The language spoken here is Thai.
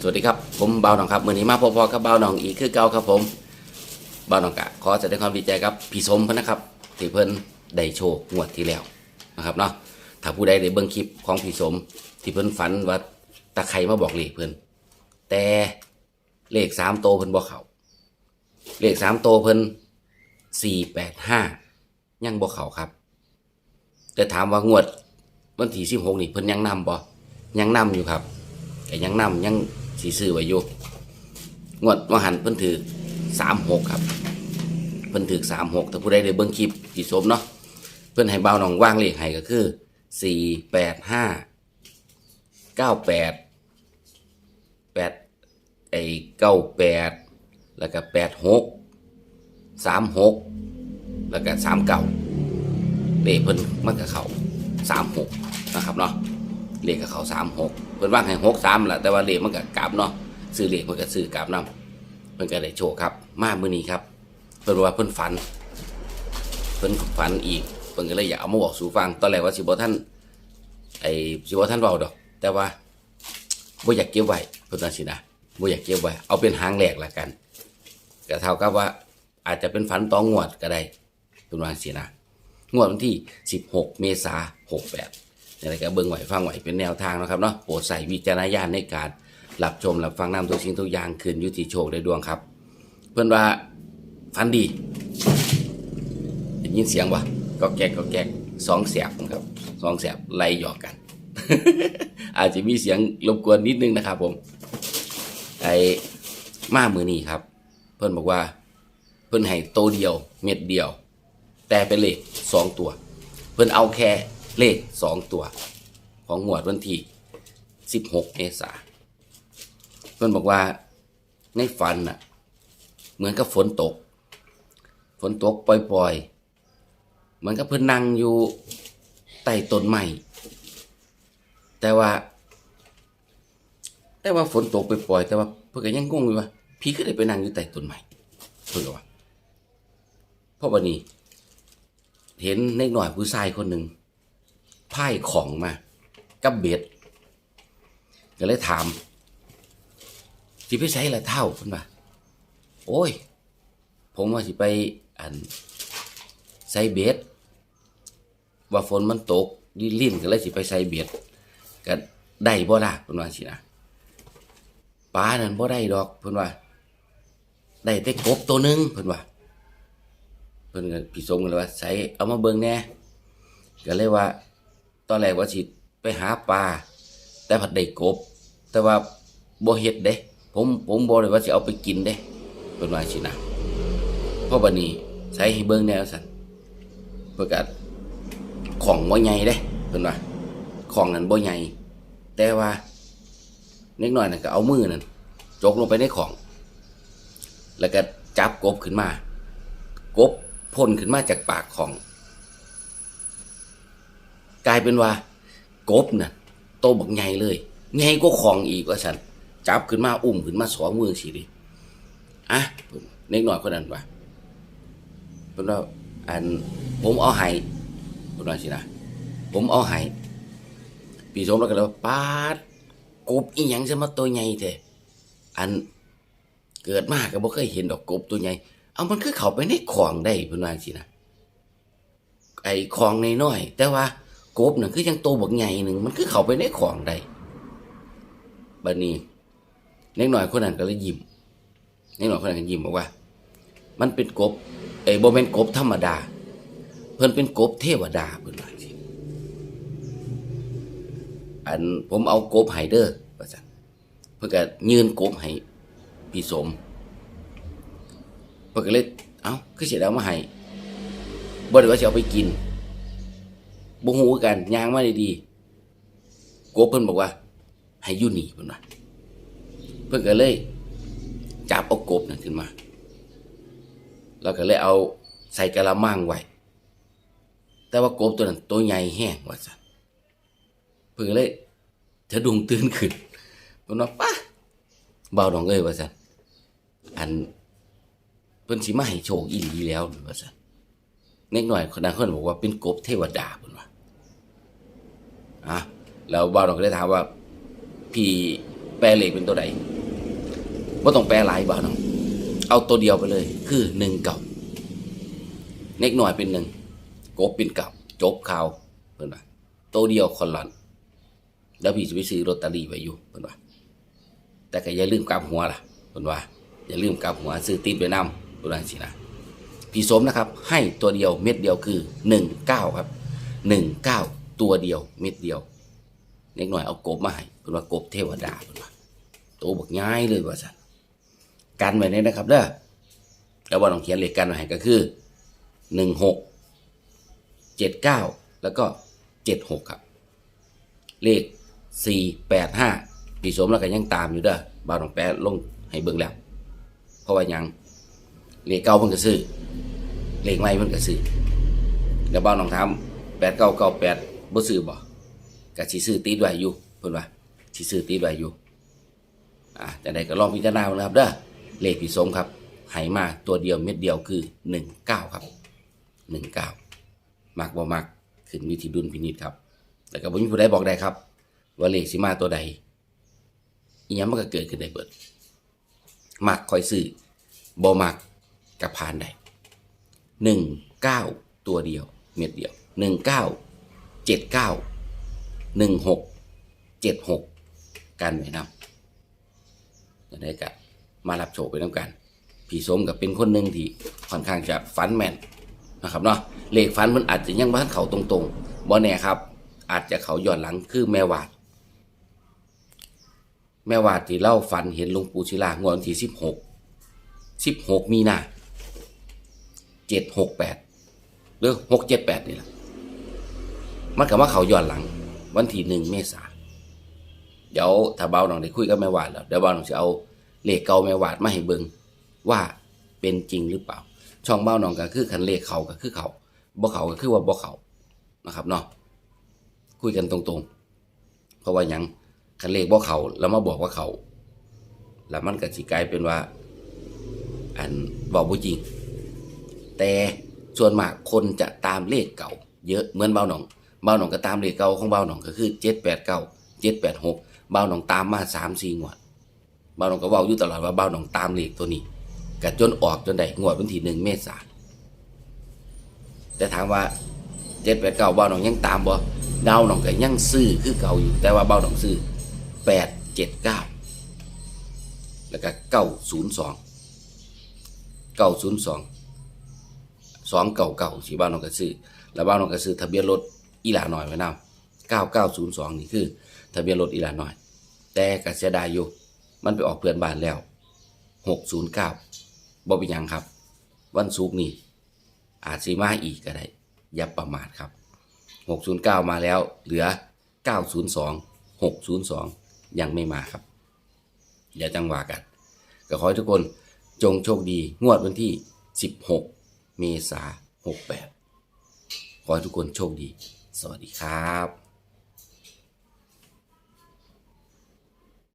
สวัสดีครับ ผมเบาหนองครับมือนี้มาพอๆกับเบาหนองอีกคือเก่าครับผมเบาหนองกะขอแสดงความดีใจครับพี่สมพนะครับที่เพิ่นได้โชคงวดที่แล้วนะครับเนาะถ้าผู้ใดได้เบิ่งคลิปของพี่สม ที่เพิ่นฝันว่าตะไคร่มาบอกเลขเพิ่นแต่เลขสามโตเพิ่นบอกเขาเลขสามโตเพิ่นสี่แปดห้ายังบอกเขาครับ แต่ถามว่างวดวันที่สิบหกนี่เพิ่นยังนำบ่ยังนำอยู่ครับแต่ยังนำยัง สีซื้อไว้อยู่งวดว่าหันเพิ่นถือสามหกครับ เพิ่นถือสามหกถ้าผู้ใดได้เบิ่งคลิปที่สมเนาะเพิ่นให้เบาหนองว่างเลขให้ก็คือสี่แปดห้าเก้าแปดแปดไอ้เก้าแปดแล้วก็แปดหกสามหกแล้วก็สามเก้าเลขเพิ่นมันก็เขาสามหกนะครับเนาะ เลขกับเขาสามหกเพิ่นว่างให้หกสามแหละแต่ว่าเลขมันก็กลับเนาะซื้อเลขมันก็ซื้อกลับนํเพิ่นก็ได้โชคครับ มามื้อนี้ครับ เพิ่นว่าเพิ่นฝัน เพิ่นฝันอีกเพิ่นก็เลยอยากเอามาบอกสู่ฟังตอนแรกว่าสิบ่ท่านไอ้สิบ่ท่านเว้าดอก แต่ว่าบ่อยากเก็บไว้เพิ่นว่าสินะบ่อยากเก็บไว้เอาเป็นหางแหลกละกันก็เท่ากับว่าอาจจะเป็นฝันต่องวดก็ได้เพิ่นว่าสินะงวดวันที่ 16 เมษายน68 นี่แหละก็เบิ่งไหวฟังไหวเป็นแนวทางนะครับเนาะโปรดใส่วิจารณญาณในการรับชมรับฟังนำทุกสิ่งทุกอย่างคืนยุติโชคได้ดวงครับ เพื่อนว่าฟันดีได้ยินเสียงวะก็แก๊กก็แก๊กสองแสบครับสองแสบไล่หยอกกัน อาจจะมีเสียงรบกวนนิดนึงนะครับผมไอ้มามือนี้ครับ เพื่อนบอกว่า เพื่อนให้โตเดียว เม็ดเดียว แต่เป็นเลขสองตัว เพื่อนเอาแค่ เลขสองตัว ของงวดวันที่สิบหกเมษาเพื่อนบอกว่าในฝันน่ะ เหมือนกับฝนตก ฝนตกปล่อยๆเหมือนกับเพื่อนนั่งอยู่ใต้ต้นไม้แต่ว่า แต่ว่าฝนตกปล่อยๆแต่ว่าเพื่อนก็ยังงงอยู่ว่าพี่ก็ได้ไปนั่งอยู่ใต้ต้นไม้เพื่อนก็ว่าพราะวันนี้ เห็นเล็กหน่อยผู้ชายคนหนึ่ง พ่ายของมา กับเบ็ดก็เลยถามสิไปใช้ละเท่าเพิ่นว่าโอ้ย ผมว่าสิไปอันใส่เบ็ดว่าฝนมันตกดินลิ่นก็เลยสิไปใส่เบ็ดก็ได้บ่ล่ะเพิ่นว่าสินะปลานั่นบ่ได้ดอกเพิ่นว่า ได้แต่กบตัวหนึงเพิ่นว่าเพิ่นก็พี่สมกันเลยว่าใส่เอามาเบิ่งแน่ก็เลยว่า ตอนแรกว่าสิไปหาปลาแต่ผัดได้กบ แต่ว่าบ่เฮ็ดเด้ ผมผมบ่ได้ว่าสิเอาไปกินเด้เพิ่นว่าสินะเพราะบัดนี้ใส่ให้เบิ่งแนวสันเพิ่นก็ของบ่ใหญ่เด้เพิ่นว่าของนั้นบ่ใหญ่แต่ว่าเล็กน้อยนั่นก็เอามือนั่นจกลงไปในของ แล้วก็จับกบขึ้นมา กบพ่นขึ้นมาจากปากของ กลายเป็นว่ากบน่ะโตบักใหญ่เลยใหญ่ก็ของอีกว่าฉันจับขึ้นมาอุ้มขึ้นมาสองมือสิดิอะเน็กหน่อยคนนั้นว่าเป็นว่าอันผมเอาไห้เป็นว่าสินะผมเอาไห้ปีสมแล้วก็เลยว่าปาดกบอีหยังจะมาตัวใหญ่แท้อันเกิดมาก็บ่เคยเห็นดอกกบตัวใหญ่ เอามันคือเข้าไปในของได้เพิ่นว่าจังซี่นะไอ้ของน้อยๆแต่ว่า กบน่ะคือยังโตบักใหญ่หนึ่งมันคือเข้าไปในของได้บัดนี้เล็กน้อยคนนั้นก็เลยยิ้มเล็กน้อยคนนั้นก็ยิ้มบอกว่า มันเป็นกบไอ้บ่แม่นกบธรรมดา เพิ่นเป็นกบเทวดาเพิ่นว่าจังซี่อันผมเอากบให้เด้อว่าซั่นเพิ่นก็ยืนกบให้พี่สมเพิ่นก็เลยเอ้าคือเสียดามาให้บ่ได้ว่าสิเอาไปกิน บ่ฮู้กันย่างมาดีๆกบเพิ่นบอกว่า ให้อยู่นี่เพิ่นว่าเพิ่นก็เลย จับเอากบนั่นขึ้นมา แล้วก็เลยเอาใส่กะละมังไว้แต่ว่ากบตัวนั้นตัวใหญ่แห้งว่าซั่นเพิ่นเลยสะดุ้งตื่นขึ้นเพิ่นว่าป้าเบาดองเอ้ยว่าซั่นอันเพิ่นสิมาให้โชคอีหลีแล้วว่าซั่นเน็กหน่อยคนนั้นเพิ่นบอกว่าเป็นกบเทวดาเพิ่นว่า อะแล้วบ่าวเราก็ได้ถามว่า พี่แปลเลขเป็นตัวใดว่าต้องแปลหลายบ่าวน้องเอาตัวเดียวไปเลย คือหนึ่งเก่าเน็กหน่อยเป็นหนึ่งกบเป็นเก่าจบข่าวเพิ่อนว่าตัวเดียวคนลอนแล้วพี่จะไปซื้อลอตเตอรี่ไว้อยู่เพิ่อนว่าแต่ก็อย่าลืมกลับหัวล่ะเพิ่อนว่าอย่าลืมกลับหัวซื้อติดไว้นำตัวนั้นสินะพี่สมนะครับ ให้ตัวเดียวเม็ดเดียวคือหนึ่งเก้าครับหนึ่งเก้า ตัวเดียว เม็ดเดียวเล็กหน่อยเอากบมาให้เพิ่นว่ากบเทวดาเพิ่นว่าโตบักย้ายเลยว่าซั่นกันไว้เนี่ยนะครับเด้อแล้วว่าต้องเขียนเลขกันไว้ก็คือหนึ่งหกเจ็ดเก้าแล้วก็เจ็ดหกครับ เลขสี่แปดห้าพี่สมแล้วก็ยังตามอยู่เด้อบ่าวต้องแปะลงให้เบิ่งแล้ว เพราะว่ายังเลขเก้าเพิ่นก็ซื้อเลขใหม่เพิ่นก็ซื้อแล้วบ่าวต้องถามแปดเก้าเก้าแปด บ่ซื้อบ่ก็สิซื้อติดไว้อยู่เพิ่นว่าสิซื้อติดไว้อยู่อ่าจังไดก็ลองพิจารณาดูนะครับเด้อเลขพี่สมครับไหมาตัวเดียวเม็ดเดียวคือ 19 ครับ 19มักบ่มักขึ้นอยู่ที่ดุลพินิจครับ แต่ก็บ่มีผู้ใดบอกได้ครับ ว่าเลขสิมาตัวใดอีหยังมันก็เกิดขึ้นได้เบิดมักคอยซื้อบ่มักกับผ่านได้19ตัวเดียว เม็ดเดียวหนึ่งเก้า 19 79หนึ่งหกเจ็ดหกกันไว้นำจะได้กะมารับโชคไปน้ำกัน พี่สมกับเป็นคนหนึ่งที่ค่อนข้างจะฟันแมนนะครับเนาะเลขฟันมันอาจจะยังบ้านเขาตรงๆบ่แน่ครับ อาจจะเขาย้อนหลังคือแม่วาด แม่วาดที่เล่าฝันเห็นหลวงปู่ศิลางวดวันที่สิบหกสิบหกมีนาเจ็ดหกแปดหรือหกเจ็ดแปดนี่แหละ มันกับว่าเขาย้อนหลัง วันที่หนึ่งเมษาเดี๋ยวถ้าเบาหน่องได้คุยกับแม่วาดแล้วเดี๋ยวเบาหน่องจะเอาเลขเก่าแม่วาดมาให้เบิงว่าเป็นจริงหรือเปล่า ช่องเบาหน่องก็คือคันเลขเขาก็คือเขาบ่เขาก็คือว่าบ่เขานะครับเนาะคุยกันตรงๆ เพราะว่ายังคันเลขบ่เขาแล้วมาบอกว่าเขาแล้วมันก็สิกลายเป็นว่า อันบอกบ่จริง แต่ส่วนมากคนจะตามเลขเก่า เยอะเหมือนเบาหนอง บาหนองก็ตามเลขเก่าของเบาหนองก็คือเจ็ดแปดเก้าเจ็ดแปดหกเบาหนองตามมาสามสี่งวดเบาหนองก็เว้าอยู่ตลอดว่าเบาหนองตามเลขตัวนี้กัจนออกจนได้งวดวันที่หนึ่งเมษาแต่ถามว่าเจ็ดแปดเก้าเบาหนองยังตามบ่ดาวหนองก็ยังซื้อคือเก่าอยู่ แต่ว่าเบาหนองซื้อแปดเจ็ดเก้าแล้วก็เก้าศูนย์สองเก้าศูนย์สองสองเก่าเก่าสีบ้านน้องกระซื้อแล้วบ้านน้องกระซื้อทะเบียนรถ อีหลาหน่อยไว้นำเก้าเก้าศูนย์สองนี่คือ ทะเบียนรถอีหลาหน่อย แต่กเสียดายอยู่ มันไปออกเพื่อนบ้านแล้วหกศูนย์เก้าบ่เป็นยังครับ วันศุกร์นี่อาจสีมาอีกก็ได้ อย่าประมาทครับหกศูนย์เก้ามาแล้วเหลือเก้าศูนย์สองหกศูนย์สองยังไม่มาครับเดี๋ยวจังหวะกัน ก็ขอให้ทุกคนจงโชคดีงวดวันที่ 16 เมษา68 ขอให้ทุกคนโชคดี สวัสดีครับ